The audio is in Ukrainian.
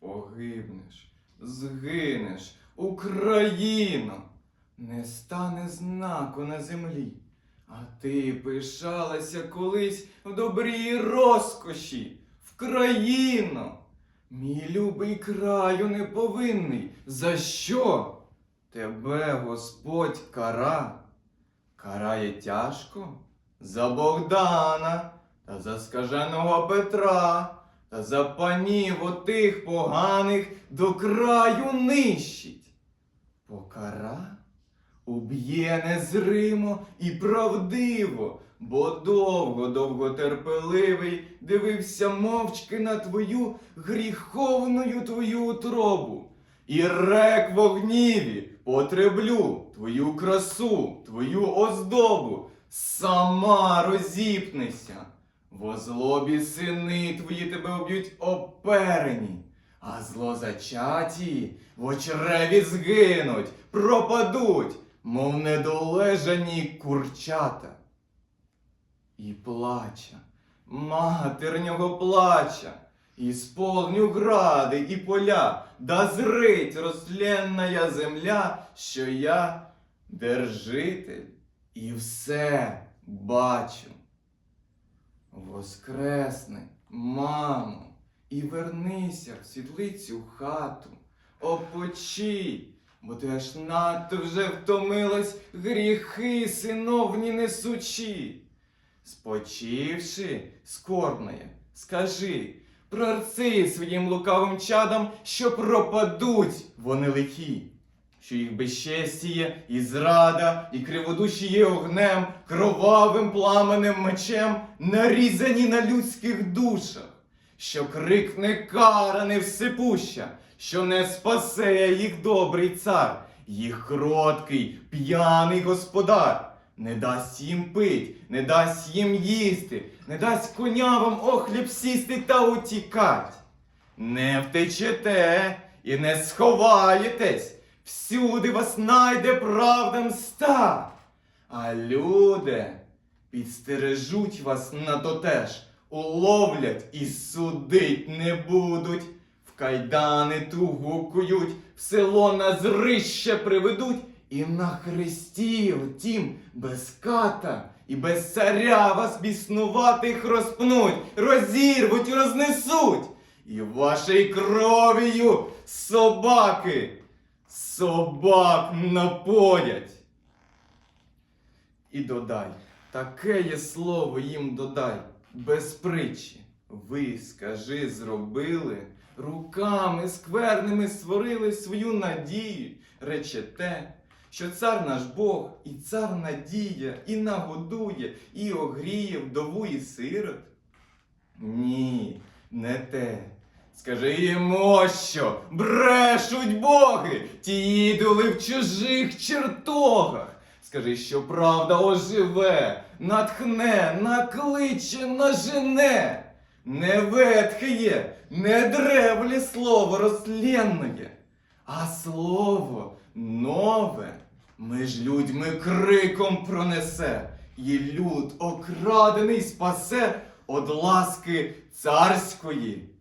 погибнеш, згинеш, Україно, не стане знаку на землі. А ти пишалася колись в добрій розкоші, в країно. Мій любий краю неповинний. За що? Тебе Господь кара. Карає тяжко за Богдана та за скаженого Петра, та за панів отих поганих до краю нищить. Покара уб'є незримо і правдиво, бо довго-довго терпеливий дивився мовчки на твою гріховною твою утробу. І рек в гніві потреблю твою красу, твою оздобу, сама розіпнися. В злобі сини твої тебе об'ють оперені, а злозачаті в очреві згинуть, пропадуть, мов недолежані курчата. І плача, матернього плача, і сповню гради і поля, да зрить розтленная земля, що я держитель і все бачу. Воскресни, мамо, і вернися в світлицю хату, опочий, бо ти аж надто вже втомилась гріхи синовні несучі. Спочивши, скорбне, скажи, прорци своїм лукавим чадам, що пропадуть вони лихі, що їх безчестіє і зрада, і криводуші є огнем, кровавим пламенем мечем, нарізані на людських душах, що крикне кара невсипуща, що не спасе їх добрий цар, їх кроткий, п'яний господар. Не дасть їм пить, не дасть їм їсти, не дасть конявам охліб сісти та утікать. Не втечете і не сховаєтесь, всюди вас найде правда мста. А люди підстережуть вас на то теж, уловлять і судить не будуть, в кайдани тугу кують, в село на зрище приведуть. І на хресті отім без ката і без царя вас біснуватих розпнуть, розірвуть, рознесуть, і вашою кров'ю собаки собак напоять. І додай, таке є слово їм додай, без притчі. Ви, скажи, зробили, руками скверними створили свою надію, речете, що цар наш Бог і цар надія, і нагодує, і огріє вдову і сирот? Ні, не те. Скажи йому, що брешуть боги, ті ідоли в чужих чертогах. Скажи, що правда оживе, натхне, накличе, нажене. Не ветхає, не древле слово розтленне, а слово нове меж людьми криком пронесе, і люд окрадений спасе од ласки царської